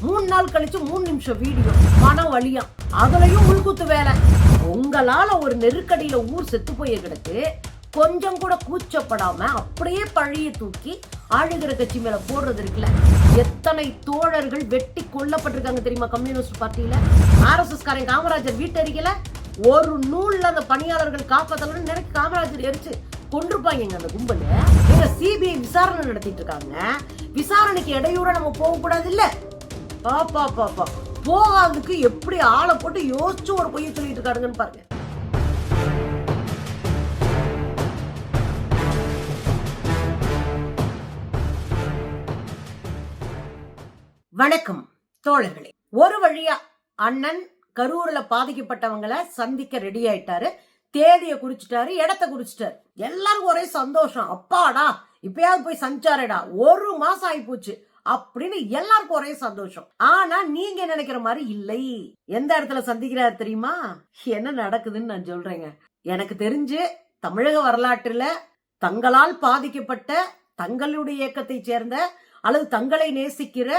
மூணு நாள் கழிச்சு மூணு நிமிஷம் வீடியோ மன வழியா அதுலயும் உள்குத்து வேலை. உங்களால ஒரு நெருக்கடியில ஊர் செத்து போய் கிடக்கு. கொஞ்சம் கூட கூச்சப்படாம அப்படியே பழைய தூக்கி ஆளுகிற கட்சி மேல போடுறது இருக்குல்ல. எத்தனை தோழர்கள் வெட்டி கொல்லப்பட்டிருக்காங்க தெரியுமா கம்யூனிஸ்ட் பார்ட்டியில? ஆர்எஸ்எஸ் காரன் காமராஜர் வீட்டறிக்கல ஒரு நூல்ல அந்த பணியாளர்கள் காப்பாத்தலன்னு நினைக்க காமராஜர் எரிச்சு கொண்டிருப்பாங்க அந்த கும்பல். எங்க சிபிஐ விசாரணை நடத்திட்டு இருக்காங்க. விசாரணைக்கு இடையூற நம்ம போக கூடாது பாப்பா பாப்பா போகாததுக்கு எப்படி ஆளை போட்டு யோசிச்சு ஒரு பொய்ய சொல்லிட்டு இருக்காருங்கன்னு பாருங்க. வணக்கம் தோழர்களே. ஒரு வழியா அண்ணன் கரூர்ல பாதிக்கப்பட்டவங்களை சந்திக்க ரெடி ஆயிட்டாரு. தேதியை குறிச்சிட்டாரு இடத்த குறிச்சிட்டாரு. எல்லாருக்கும் ஒரே சந்தோஷம். அப்பாடா இப்பயாவது போய் சஞ்சாரடா ஒரு மாசம் ஆகி போச்சு அப்படின்னு எல்லாருக்கும் ஒரே சந்தோஷம். ஆனா நீங்க நினைக்கிற மாதிரி இல்லை. எந்த இடத்துல சந்திக்கிறாரு தெரியுமா? என்ன நடக்குதுன்னு நான் சொல்றேங்க. எனக்கு தெரிஞ்சு தமிழக வரலாற்றுல தங்களால் பாதிக்கப்பட்ட தங்களுடைய இயக்கத்தை சேர்ந்த அல்லது தங்களை நேசிக்கிற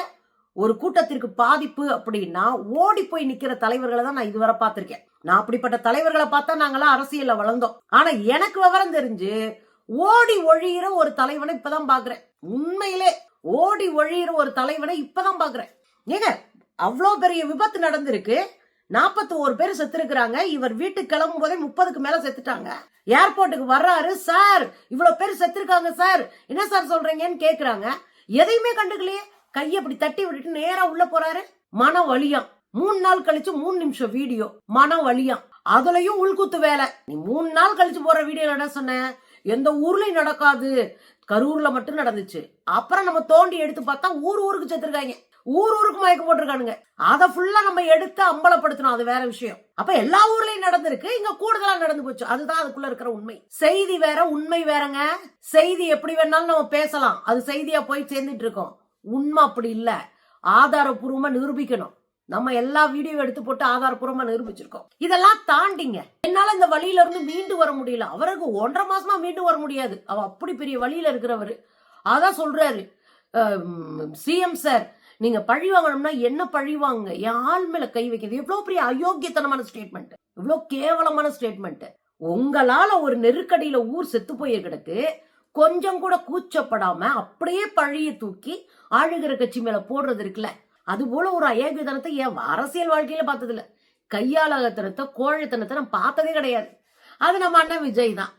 ஒரு கூட்டத்திற்கு பாதிப்பு அப்படின்னா ஓடி போய் நிக்கிற தலைவர்களை தான் நான் இதுவரை பார்த்திருக்கேன். நான் அப்படிப்பட்ட தலைவர்களை பார்த்தா நாங்களாம் அரசியல்ல வளர்ந்தோம். ஆனா எனக்கு விவரம் தெரிஞ்சு ஓடி ஒழியிற ஒரு தலைவனை இப்பதான் பாக்குறேன் உண்மையிலே ஓடி ஒழியிற ஒரு தலைவனை இப்பதான் பாக்குறேன். ஏங்க அவ்வளோ பெரிய விபத்து நடந்திருக்கு. நாற்பத்தி ஒரு பேர் செத்துருக்குறாங்க. இவர் வீட்டுக்கு கிளம்பும் போதே முப்பதுக்கு மேல செத்துட்டாங்க. ஏர்போர்ட்டுக்கு வர்றாரு சார். இவ்வளவு பேர் செத்துருக்காங்க சார். என்ன சார் சொல்றீங்கன்னு கேக்குறாங்க. எதையுமே கண்டுக்கலையே. கையை அப்படி தட்டி விட்டுட்டு நேரா உள்ள போறாரு. மன வலியாம் மூணு நாள் கழிச்சு மூணு நிமிஷம் வீடியோ. மன வலியாம் அதுலயும் உள்குத்து வேலை. நீ மூணு நாள் கழிச்சு போற வீடியோ என்ன சொன்ன? எந்த ஊர்லயும் நடக்காது. கரூர்ல மட்டும் நடந்துச்சு. அப்புறம் நம்ம தோண்டி எடுத்து பார்த்தா ஊர் ஊருக்கு செத்துருக்காங்க. ஊர் ஊருக்கு மயக்கம் போட்டிருக்கானுங்க. அதை ஃபுல்லா நம்ம எடுத்து அம்பலப்படுத்தணும். அது வேற விஷயம். அப்ப எல்லா ஊர்லயும் நடந்திருக்கு. இங்க கூடுதலா நடந்து போச்சு. அதுதான் அதுக்குள்ள இருக்கிற உண்மை. செய்தி வேற உண்மை வேறங்க. செய்தி எப்படி வேணாலும் நம்ம பேசலாம். அது செய்தியா போய் சேர்ந்துட்டு இருக்கோம். உண்மை அப்படி இல்ல. ஆதாரபூர்வமா நிரூபிக்கணும். நம்ம எல்லா வீடியோ எடுத்து போட்டு ஆதாரபூர்வமா நிரூபிச்சிருக்கோம். இதெல்லாம் தாண்டிங்க. என்னால இந்த வழியில இருந்து மீண்டு வர முடியல. அவருக்கு ஒன்றரை மாசமா மீண்டு வர முடியாது. அவ அப்படி பெரிய வழியில இருக்கிறவரு. அதான் சொல்றாரு. சிஎம் சார் நீங்க பழி வாங்கணும்னா என்ன பழி வாங்க என் ஆள் மேல கை வைக்கிறது. எவ்வளவு பெரிய அயோக்கியத்தனமான ஸ்டேட்மெண்ட் இவ்வளவு கேவலமான ஸ்டேட்மெண்ட் உங்களால ஒரு நெருக்கடியில ஊர் செத்து போய் கிடக்கு. கொஞ்சம் கூட கூச்சப்படாம அப்படியே பழிய தூக்கி ஆளுகிற கட்சி மேல போடுறது இருக்குல்ல. அது போல ஒரு அயோக்கியத்தனத்தை என் அரசியல் வாழ்க்கையில பார்த்தது இல்ல கையாளகத்தனத்தை கோழைத்தனத்தை நான் பார்த்ததே கிடையாது. அது நம்ம அண்ணன் விஜய் தான்.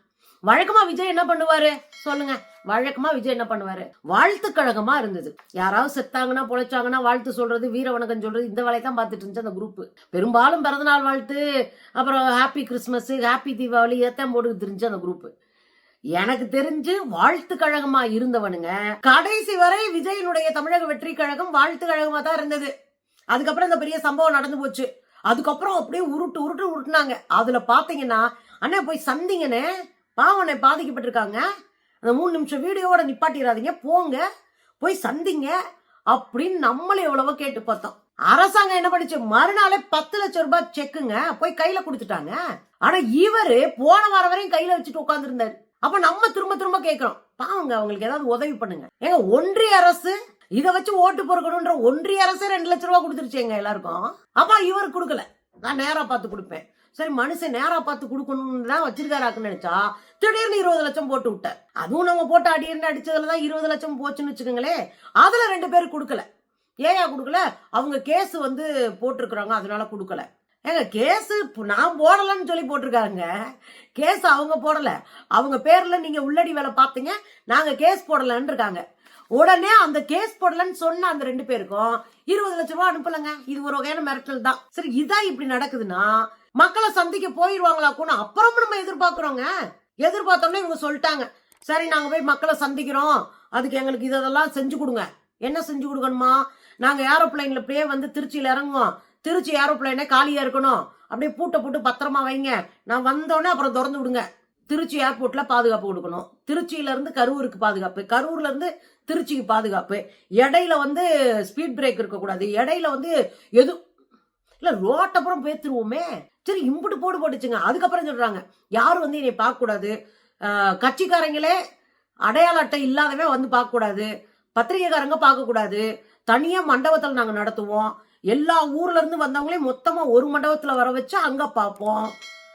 வழக்கமா விஜய் என்ன பண்ணுவாரு? சொல்லுங்க. வழக்கமா விஜய் என்ன பண்ணுவாரு? வாழ்த்து கழகமா இருந்தது. யாராவது செத்தாங்கன்னா பொழைச்சாங்கன்னா வாழ்த்து சொல்றது வீர வணக்கம் சொல்றது இந்த வேலையை தான் பார்த்துட்டு இருந்துச்சு அந்த குரூப் பெரும்பாலும் பிறந்தநாள் வாழ்த்து அப்புறம் ஹாப்பி கிறிஸ்மஸ் ஹாப்பி தீபாவளி இதைத்தான் போட்டு தெரிஞ்சு அந்த குரூப் எனக்கு தெரிஞ்சு வாழ்த்து கழகமா இருந்தவனுங்க. கடைசி வரை விஜயனுடைய தமிழக வெற்றி கழகம் வாழ்த்து கழகமா தான் இருந்தது. அதுக்கப்புறம் இந்த பெரிய சம்பவம் நடந்து போச்சு. அதுக்கப்புறம் அப்படியே உருட்டு உருட்டு உருட்டுனாங்க. அதுல பாத்தீங்கன்னா அண்ணா போய் சந்திங்கன்னு பாவனை பாதிக்கப்பட்டிருக்காங்க. அந்த மூணு நிமிஷம் வீடியோவோட நிப்பாட்டிடாதீங்க போங்க. போய் சந்திங்க. அப்படின்னு நம்மளே எவ்வளவோ கேட்டு பார்த்தோம். அரசாங்கம் என்ன பண்ணுச்சு? மறுநாளே பத்து லட்சம் ரூபாய் செக்குங்க போய் கையில கொடுத்துட்டாங்க. ஆனா இவரு போன வாரம் வரையும் கையில வச்சுட்டு உட்காந்துருந்தாரு அப்ப நம்ம திரும்ப திரும்ப கேட்கிறோம் பாவங்க அவங்களுக்கு ஏதாவது உதவி பண்ணுங்க. ஏங்க ஒன்றிய அரசு இதை வச்சு ஓட்டு பொறுக்கணும்ன்ற ஒன்றிய அரசு ரெண்டு லட்சம் கொடுத்துருச்சு கொடுத்துருச்சுங்க எல்லாருக்கும். அப்ப இவர் கொடுக்கல. நான் நேரா பார்த்து கொடுப்பேன். சரி மனுஷன் நேரா பார்த்து கொடுக்கணும்னு தான் வச்சிருக்காராக்குன்னு நினைச்சா திடீர்னு இருபது லட்சம் போட்டு விட்டார். அதுவும் நம்ம போட்டு அடியிருந்து அடிச்சதுல தான் இருபது லட்சம் போச்சுன்னு வச்சுக்கோங்களேன் அதுல ரெண்டு பேர் கொடுக்கல. ஏயா கொடுக்கல? அவங்க கேஸ் வந்து போட்டிருக்கிறாங்க அதனால கொடுக்கல. ஏங்க கேஸ் நான் போடலன்னு சொல்லி போட்டிருக்காருங்க. கேஸ் அவங்க போடல. அவங்க பேர்ல நீங்க உள்ளடி வேலை பார்த்தீங்க நாங்க கேஸ் போடலன்னு இருக்காங்க. உடனே அந்த கேஸ் போடலன்னு சொன்ன அந்த ரெண்டு பேருக்கும் இருபது லட்சம் ரூபாய் அனுப்பலங்க. இது ஒரு வகையான மிரட்டல் தான். சரி இதான் இப்படி நடக்குதுன்னா மக்களை சந்திக்க போயிருவாங்களா கூட அப்புறம் நம்ம எதிர்பார்க்கிறோங்க. எதிர்பார்த்தோம்னா இவங்க சொல்லிட்டாங்க. சரி நாங்க போய் மக்களை சந்திக்கிறோம். அதுக்கு எங்களுக்கு இதெல்லாம் செஞ்சு கொடுங்க. என்ன செஞ்சு கொடுக்கணுமா? நாங்க ஏரோப்ளைன்ல அப்படியே வந்து திருச்சியில இறங்குவோம். திருச்சி ஏரோப்ளைனே காலியா இருக்கணும். அப்படியே பூட்டை போட்டு பத்திரமா வைங்க. நான் வந்தோடனே அப்புறம் திறந்து விடுங்க. திருச்சி ஏர்போர்ட்ல பாதுகாப்பு கொடுக்கணும். திருச்சியில இருந்து கரூருக்கு பாதுகாப்பு. கரூர்ல இருந்து திருச்சிக்கு பாதுகாப்பு. இடையில வந்து ஸ்பீட் பிரேக் இருக்கக்கூடாது. இடையில வந்து எது இல்ல ரோட்டப்புறம் பேத்துருவோமே. சரி இம்புட்டு போடு போட்டுச்சுங்க. அதுக்கப்புறம் சொல்றாங்க. யாரும் வந்து என்னை பார்க்க கூடாது கட்சிக்காரங்களே அடையாள அட்டை இல்லாதவே வந்து பார்க்க கூடாது பத்திரிகைக்காரங்க பார்க்க கூடாது தனியா மண்டபத்துல நாங்க நடத்துவோம். எல்லா ஊர்ல இருந்து வந்தவங்களையும் மொத்தமா ஒரு மண்டபத்துல வர வச்சு அங்க பார்ப்போம்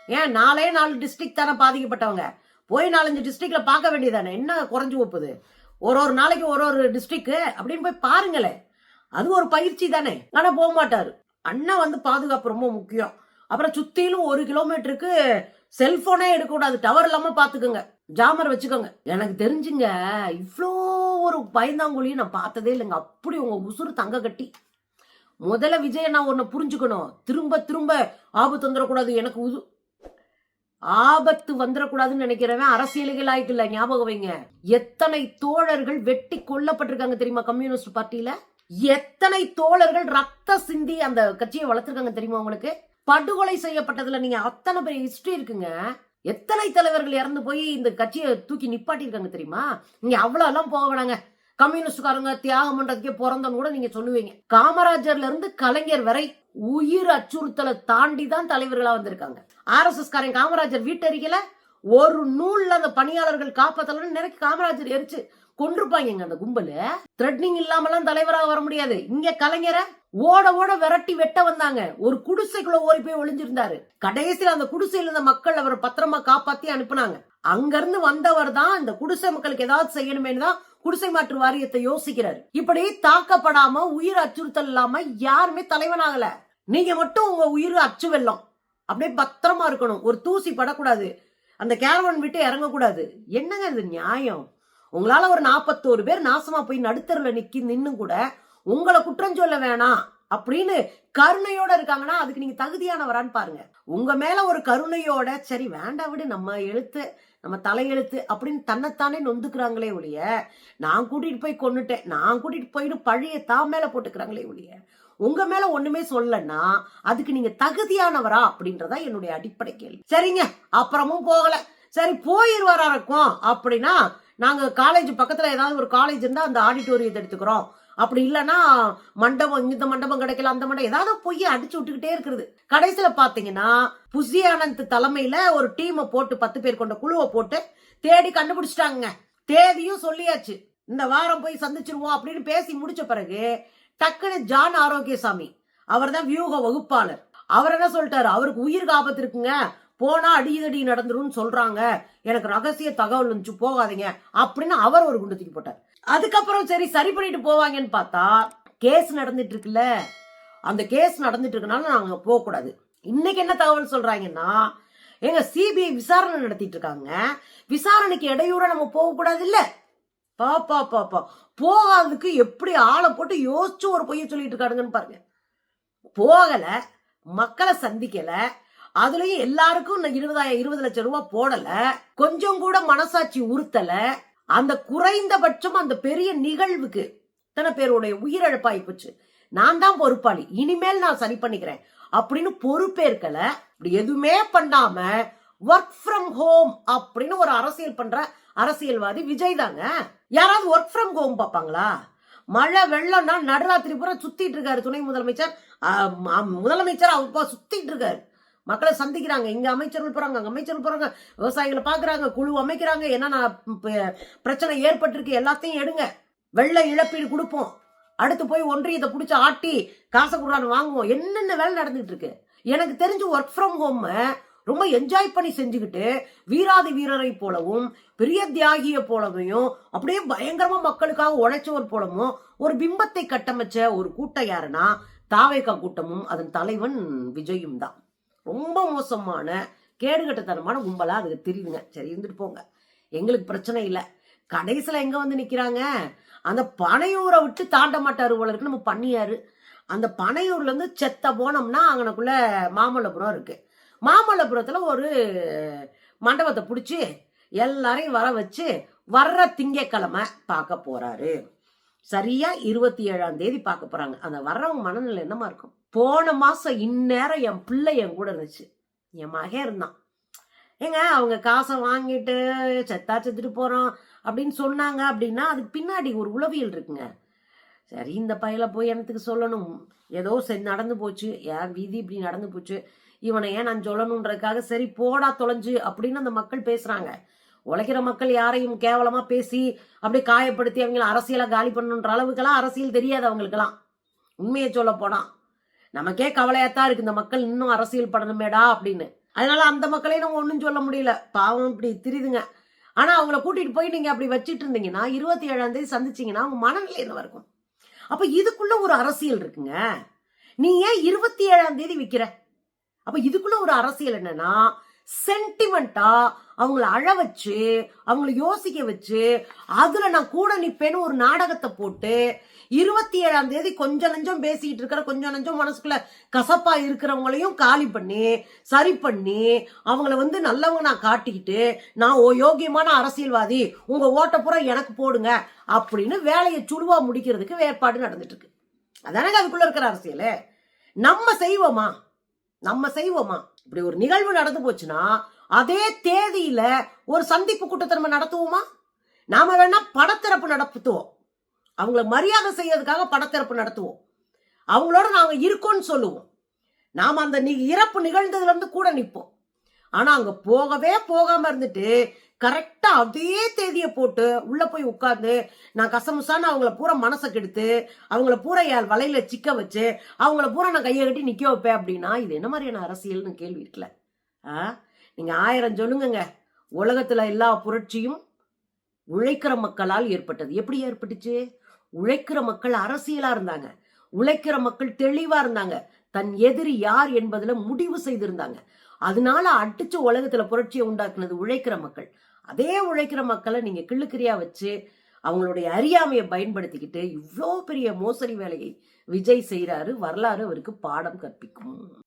ஏன்? நாலே நாலு டிஸ்ட்ரிக்ட் தானே பாதிக்கப்பட்டவங்க. போய் நாலஞ்சு டிஸ்ட்ரிக்ட்ல பார்க்க வேண்டியதானே என்ன குறைஞ்சு போகுது ஒரு ஒரு நாளைக்கு ஒரு ஒரு டிஸ்ட்ரிக்ட் அப்படின்னு போய் பாருங்களேன். அது ஒரு பயிற்சி தானே. ஆனா போக மாட்டாரு. அண்ணன் வந்து பாதுகாப்பு ரொம்ப முக்கியம். அப்புறம் சுத்திலும் ஒரு கிலோமீட்டருக்கு செல்போனே எடுக்கக்கூடாது. டவர் இல்லாம பாத்துக்கோங்க. ஜாமர் வச்சுக்கோங்க. எனக்கு தெரிஞ்சுங்க இவ்வளோ ஒரு பயந்தாங்குழியும் நான் பார்த்ததே இல்லைங்க. அப்படி உங்க உசுறு தங்க கட்டி. முதல்ல விஜய் நான் ஒன்னு புரிஞ்சுக்கணும். திரும்ப திரும்ப ஆபத்து வந்துடக்கூடாது. எனக்கு உது ஆபத்து வந்துடக்கூடாதுன்னு நினைக்கிறவன் அரசியலுக்கு லாய்க்கு இல்ல. ஞாபகம் வைங்க. எத்தனை தோழர்கள் வெட்டி கொல்லப்பட்டிருக்காங்க தெரியுமா கம்யூனிஸ்ட் பார்ட்டியில? எத்தனை தோழர்கள் ரத்த சிந்தி அந்த கட்சியை வளர்த்துருக்காங்க தெரியுமா உங்களுக்கு? படுகொலை செய்யப்பட்டதுல நீங்க அத்தனை பெரிய ஹிஸ்டரி இருக்குங்க. எத்தனை தலைவர்கள் இறந்து போய் இந்த கட்சியை தூக்கி நிப்பாட்டியிருக்காங்க தெரியுமா? நீங்க அவ்வளவு எல்லாம் போக வேணாங்க. கம்யூனிஸ்டுக்காரங்க தியாகம் பண்றதுக்கே பிறந்தன்னு கூட நீங்க சொல்லுவீங்க. காமராஜர்ல இருந்து கலைஞர் வரை உயிர் அச்சுறுத்தலை தாண்டி தான் தலைவர்களா வந்திருக்காங்க. ஆர் எஸ் எஸ் காரன் காமராஜர் வீட்டறிக்கல ஒரு நூல்ல அந்த பணியாளர்கள் காப்பாத்தலன்னு நினைக்க காமராஜர் எரிச்சு கொண்டிருப்பாங்க அந்த கும்பலு. த்ரெட்னிங் இல்லாமலாம் தலைவராக வர முடியாது. இங்க கலைஞரை ஓட ஓட விரட்டி வெட்ட வந்தாங்க. ஒரு குடிசைக்குள்ள ஓடி போய் ஒளிஞ்சிருந்தாரு. கடைசியில் அந்த குடிசையில இருந்த மக்கள் அவரை பத்திரமா காப்பாத்தி அனுப்புனாங்க. அங்கிருந்து வந்தவர் தான் இந்த குடிசை மக்களுக்கு ஏதாவது செய்யணுமே தான் குடிசை மாற்று வாரியத்தை யோசிக்கிறார். இப்படி தாக்கப்படாம உயிர் அச்சுறுத்தல் இல்லாம யாருமே தலைவனாகல. நீங்க மட்டும் உங்க உயிர் அச்சு வெல்லம் அப்படியே பத்திரமா இருக்கணும். ஒரு தூசி படக்கூடாது. அந்த கேரவன் விட்டு இறங்கக்கூடாது. என்னங்க இது நியாயம்? உங்களால ஒரு நாற்பத்தோரு பேர் நாசமா போய் நடுத்தருல நிக்கி நின்னு கூட உங்களை குற்றம் சொல்ல வேணாம். அப்படின்னு கருணையோட இருக்காங்கன்னா அதுக்கு நீங்க தகுதியானவரான்னு பாருங்க. உங்க மேல ஒரு கருணையோட சரி வேண்டாம் விடு நம்ம எழுத்து நம்ம தலையெழுத்து அப்படின்னு தன்னைத்தானே நொந்துக்கிறாங்களே ஒழிய நான் கூட்டிட்டு போய் கொன்னுட்டேன் நான் கூட்டிட்டு போயிட்டு பழைய தான் மேல போட்டுக்கிறாங்களே ஒழிய உங்க மேல ஒண்ணுமே சொல்லன்னா அதுக்கு நீங்க தகுதியானவரா அப்படின்றதா என்னுடைய அடிப்படை கேள்வி. சரிங்க அப்புறமும் போகல. சரி போயிருவாரா இருக்கும் அப்படின்னா நாங்க காலேஜ் பக்கத்துல ஏதாவது ஒரு காலேஜ் இருந்தா அந்த ஆடிட்டோரியத்தை எடுத்துக்கிறோம். அப்படி இல்லைன்னா மண்டபம் இந்த மண்டபம் கிடைக்கல அந்த மண்டபம் ஏதாவது பொய்ய அடிச்சு விட்டுக்கிட்டே இருக்கிறது கடைசியில பாத்தீங்கன்னா புசி ஆனந்த் தலைமையில ஒரு டீமை போட்டு பத்து பேர் கொண்ட குழுவை போட்டு தேடி கண்டுபிடிச்சிட்டாங்க தேதியும் சொல்லியாச்சு. இந்த வாரம் போய் சந்திச்சிருவோம் அப்படின்னு பேசி முடிச்ச பிறகு டக்குனு ஜான் ஆரோக்கியசாமி அவர் தான் வியூக வகுப்பாளர். அவர் என்ன சொல்லிட்டாரு? அவருக்கு உயிருக்கு ஆபத்து இருக்குங்க. போனா அடியதடி நடந்துரும் சொல்றாங்க. எனக்கு ரகசிய தகவல் இருந்துச்சு போகாதீங்க அப்படின்னு அவர் ஒரு குண்டு தூக்கி போட்டார். அதுக்கப்புறம் சரி சரி பண்ணிட்டு போவாங்கன்னு பார்த்தா கேஸ் நடந்துட்டு இருக்குல்ல. அந்த கேஸ் நடந்துட்டு இருக்கனால நாங்க போக கூடாது இன்னைக்கு என்ன தகவல் சொல்றாங்கன்னா எங்க சிபிஐ விசாரணை நடத்திட்டு இருக்காங்க. விசாரணைக்கு இடையூற நம்ம போக கூடாது இல்ல பாப்பா பாப்பா போகாததுக்கு எப்படி ஆளை போட்டு யோசிச்சு ஒரு பொய்ய சொல்லிட்டு இருக்காருங்கன்னு பாருங்க. போகல மக்களை சந்திக்கல அதுலயும் எல்லாருக்கும் இருபதாயிரம் இருபது லட்சம் ரூபாய் போடல. கொஞ்சம் கூட மனசாட்சி உறுத்தல. அந்த குறைந்தபட்சம் அந்த பெரிய நிகழ்வுக்கு இத்தனை பேருடைய உயிரிழப்பாகி போச்சு. நான் தான் பொறுப்பாளி. இனிமேல் நான் சரி பண்ணிக்கிறேன். அப்படின்னு பொறுப்பேற்கல. இப்படி எதுவுமே பண்ணாம ஒர்க் ஃப்ரம் ஹோம் அப்படின்னு ஒரு அரசியல் பண்ற அரசியல்வாதி விஜய் தாங்க. யாராவது ஒர்க் ஃப்ரம் ஹோம் பார்ப்பாங்களா? மழை வெள்ளம்னா நடுராத்திரி பூரா சுத்திட்டு இருக்காரு துணை முதலமைச்சர். முதலமைச்சர் அவர் சுத்திட்டு இருக்காரு. மக்களை சந்திக்கிறாங்க. இங்க அமைச்சர்கள் போறாங்க அங்க அமைச்சர்கள் போறாங்க. விவசாயிகளை பாக்குறாங்க குழு அமைக்கிறாங்க. என்னென்ன பிரச்சனை ஏற்பட்டிருக்கு எல்லாத்தையும் எடுங்க. வெள்ள இழப்பீடு கொடுப்போம். அடுத்து போய் ஒன்றியத்தை பிடிச்சி ஆட்டி காசை கொடுறான்னு வாங்குவோம். என்னென்ன வேலை நடந்துட்டு இருக்கு எனக்கு தெரிஞ்சு ஒர்க் ஃப்ரம் ஹோம் ரொம்ப என்ஜாய் பண்ணி செஞ்சுக்கிட்டு வீராதி வீரரை போலவும் பெரிய தியாகியை போலவையும் அப்படியே பயங்கரமா மக்களுக்காக உழைச்சவர் போலவும் ஒரு பிம்பத்தை கட்டமைச்ச ஒரு கூட்டம் யாருன்னா தாவேகா கூட்டமும் அதன் தலைவன் விஜயும் தான். ரொம்ப மோசமான கேடுகட்டத்தனமான கும்பலாக அதுக்கு தெரியுதுங்க. சரி இருந்துட்டு போங்க. எங்களுக்கு பிரச்சனை இல்லை. கடைசியில் எங்கே வந்து நிற்கிறாங்க அந்த பனையூரை விட்டு தாண்ட மாட்டார் போல நம்ம பண்ணியாரு. அந்த பனையூர்லேருந்து செத்த போனோம்னா அங்கனக்குள்ள மாமல்லபுரம் இருக்குது மாமல்லபுரத்தில் ஒரு மண்டபத்தை பிடிச்சி எல்லாரையும் வர வச்சு வர்ற திங்கக்கிழமை பார்க்க போகிறாரு சரியா இருபத்தி ஏழாம் தேதி பார்க்க போறாங்க. அந்த வர்றவங்க மனநிலை என்னமா இருக்கும்? போன மாசம் இந்நேரம் என் பிள்ளை என் கூட இருந்துச்சு. என் மகன் இருந்தான். ஏங்க அவங்க காசை வாங்கிட்டு செத்தா செத்துட்டு போறோம் அப்படின்னு சொன்னாங்க அப்படின்னா அதுக்கு பின்னாடி ஒரு உளவியல் இருக்குங்க. சரி இந்த பையில போய் எனக்கு சொல்லணும்? ஏதோ சரி நடந்து போச்சு. ஏன் வீதி இப்படி நடந்து போச்சு? இவனை ஏன் நான் சொல்லணுன்றதுக்காக சரி போடா தொலைஞ்சு அப்படின்னு அந்த மக்கள் பேசுறாங்க. உழைக்கிற மக்கள் யாரையும் கேவலமா பேசி அப்படியே காயப்படுத்தி அவங்கள அரசியலை காலி பண்ணுன்ற அளவுக்கெல்லாம் அரசியல் தெரியாது அவங்களுக்கெல்லாம். உண்மையை சொல்ல போனா. நமக்கே கவலையாத்தான் இருக்கு இந்த மக்கள் இன்னும் அரசியல் படணுமேடா அப்படின்னு. அதனால அந்த மக்களையும் நம்ம ஒன்றும் சொல்ல முடியல. பாவம் இப்படி தெரியுதுங்க ஆனா அவங்கள கூட்டிட்டு போய் நீங்க அப்படி வச்சுட்டு இருந்தீங்கன்னா இருபத்தி ஏழாம் தேதி சந்திச்சீங்கன்னா அவங்க மனநிலை என்ன இருக்கும்? அப்ப இதுக்குள்ள ஒரு அரசியல் இருக்குங்க. நீ ஏன் இருபத்தி ஏழாம் தேதி விற்கிற அப்ப இதுக்குள்ள ஒரு அரசியல் என்னன்னா சென்டிமெண்டா அவங்கள அழ வச்சு அவங்கள யோசிக்க வச்சு அதுல நான் கூட நிப்பேன்னு ஒரு நாடகத்தை போட்டு இருபத்தி ஏழாம் தேதி கொஞ்சம் நஞ்சம் பேசிக்கிட்டு இருக்கிற கொஞ்சம் நஞ்சம் மனசுக்குள்ள கசப்பா இருக்கிறவங்களையும் காலி பண்ணி சரி பண்ணி அவங்கள வந்து நல்லவங்க நான் காட்டிக்கிட்டு நான் ஓ யோகியமான அரசியல்வாதி உங்க ஓட்டப்புறம் பூரா எனக்கு போடுங்க அப்படின்னு வேலையை சுடுவா முடிக்கிறதுக்கு வேறுபாடு நடந்துட்டு இருக்கு அதானே அதுக்குள்ள இருக்கிற அரசியல்? நம்ம செய்வோமா? நம்ம செய்வோமா? இப்படி ஒரு நிகழ்வு நடந்து போச்சுன்னா அதே தேதியில ஒரு சந்திப்பு கூட்டத்தை நம்ம நடத்துவோமா? நாம வேணா படத்திறப்பு நடத்துவோம். அவங்கள மரியாதை செய்யறதுக்காக படத்திறப்பு நடத்துவோம். அவங்களோட நாங்க இருக்கோம்னு சொல்லுவோம். நாம அந்த நி- இறப்பு நிகழ்ந்ததுல இருந்து கூட நிற்போம் ஆனா அங்க போகவே போகாம இருந்துட்டு கரெக்டா அதே தேதியை போட்டு உள்ள போய் உட்காந்து நான் கசமுசான்னு அவங்கள பூரா மனசை கெடுத்து அவங்கள பூரா என் வலையில சிக்க வச்சு அவங்கள பூரா நான் கையை கட்டி நிக்க வைப்பேன் அப்படின்னா இது என்ன மாதிரியான அரசியல்னு கேள்வி இருக்குல்ல? ஆ? நீங்க ஆயிரம் சொல்லுங்கங்க. உலகத்துல எல்லா புரட்சியும் உழைக்கிற மக்களால் ஏற்பட்டது. எப்படி ஏற்பட்டுச்சு? உழைக்கிற மக்கள் அரசியலா இருந்தாங்க. உழைக்கிற மக்கள் தெளிவா இருந்தாங்க. தன் எதிரி யார் என்பதுல முடிவு செய்திருந்தாங்க. அதனால அடிச்சு உலகத்துல புரட்சியை உண்டாக்குனது உழைக்கிற மக்கள். அதே உழைக்கிற மக்களை நீங்க கிள்ளுக்கிரியா வச்சு அவங்களுடைய அறியாமையை பயன்படுத்திக்கிட்டு இவ்வளோ பெரிய மோசடி வேலையை விஜய் செய்கிறாரு வரலாறு அவருக்கு பாடம் கற்பிக்கும்.